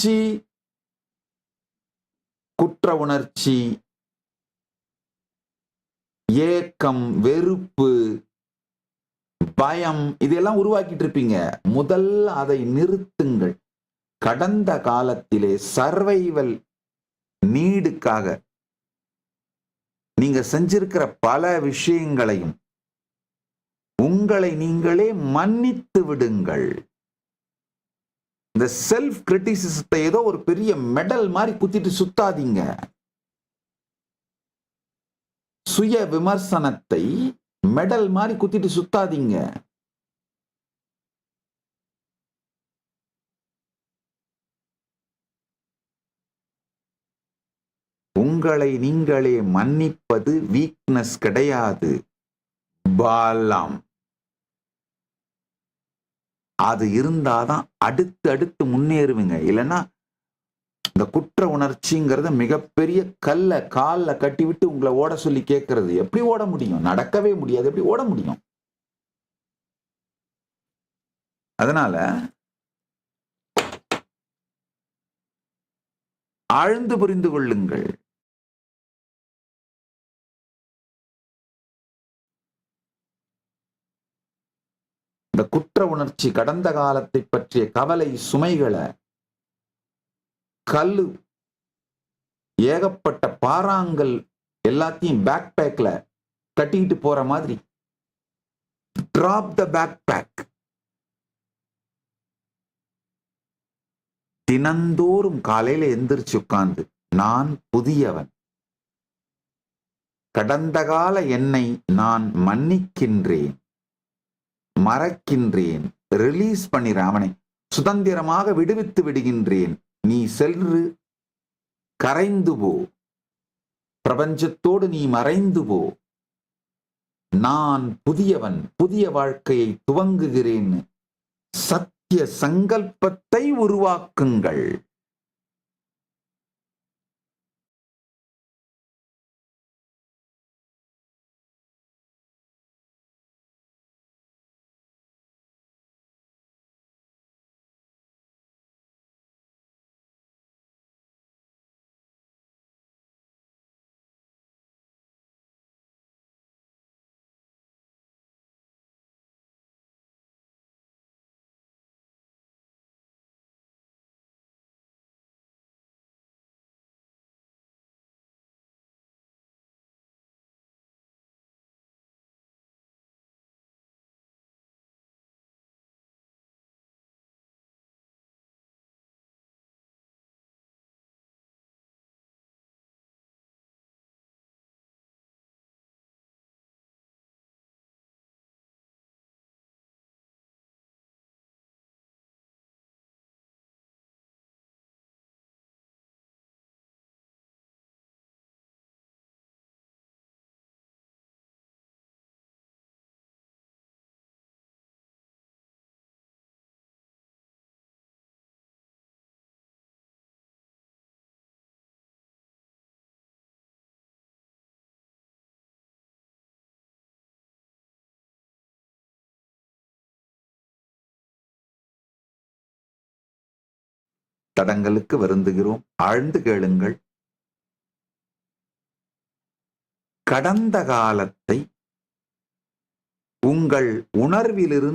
உணர்ச்சி குற்ற உணர்ச்சி ஏக்கம் வெறுப்பு பயம் இதெல்லாம் உருவாக்கிட்டு இருப்பீங்க. முதல்ல அதை நிறுத்துங்கள். கடந்த காலத்திலே சர்வைவல் நீடுக்காக நீங்க செஞ்சிருக்கிற பல விஷயங்களையும் உங்களை நீங்களே மன்னித்து விடுங்கள். இந்த செல்ஃப் கிரிட்டிசிசத்தை ஏதோ ஒரு பெரிய மெடல் மாதிரி குத்திட்டு சுத்தாதீங்க. சுய விமர்சனத்தை மெடல் மாதிரி குத்திட்டு சுத்தாதீங்க. உங்களை நீங்களே மன்னிப்பது வீக்னஸ் கிடையாது. பாலாம் அது இருந்தாதான் அடுத்து அடுத்து முன்னேறுவீங்க. இல்லைன்னா இந்த குற்ற உணர்ச்சிங்கிறத மிகப்பெரிய கல்ல கால்ல கட்டி விட்டு உங்களை ஓட சொல்லி கேட்கறது. எப்படி ஓட முடியும்? நடக்கவே முடியாது. எப்படி ஓட முடியும்? அதனால ஆழ்ந்து புரிந்து கொள்ளுங்கள். இந்த குற்ற உணர்ச்சி கடந்த காலத்தை பற்றிய கவலை சுமைகளை கல்லு ஏகப்பட்ட பாறாங்கல் எல்லாத்தையும் பேக் பேக்ல கட்டிக்கிட்டு போற மாதிரி. டிராப் த பேக் பேக் தினந்தோறும் காலையில எந்திரிச்சு உட்கார்ந்து நான் புதியவன். கடந்த கால என்னை நான் மன்னிக்கின்றேன். மறக்கின்றேன். ரிலீஸ் பண்ணி அவனை சுதந்திரமாக விடுவித்து விடுகின்றேன். நீ சென்று கரைந்து போ. பிரபஞ்சத்தோடு நீ மறைந்து போ. நான் புதியவன் புதிய வாழ்க்கையை துவங்குகிறேன். சத்திய சங்கல்பத்தை உருவாக்குங்கள். தடங்களுக்கு வருந்துகிறோம். ஆழ்ந்து கேளுங்கள். கடந்த காலத்தை உங்கள் உணர்விலிருந்து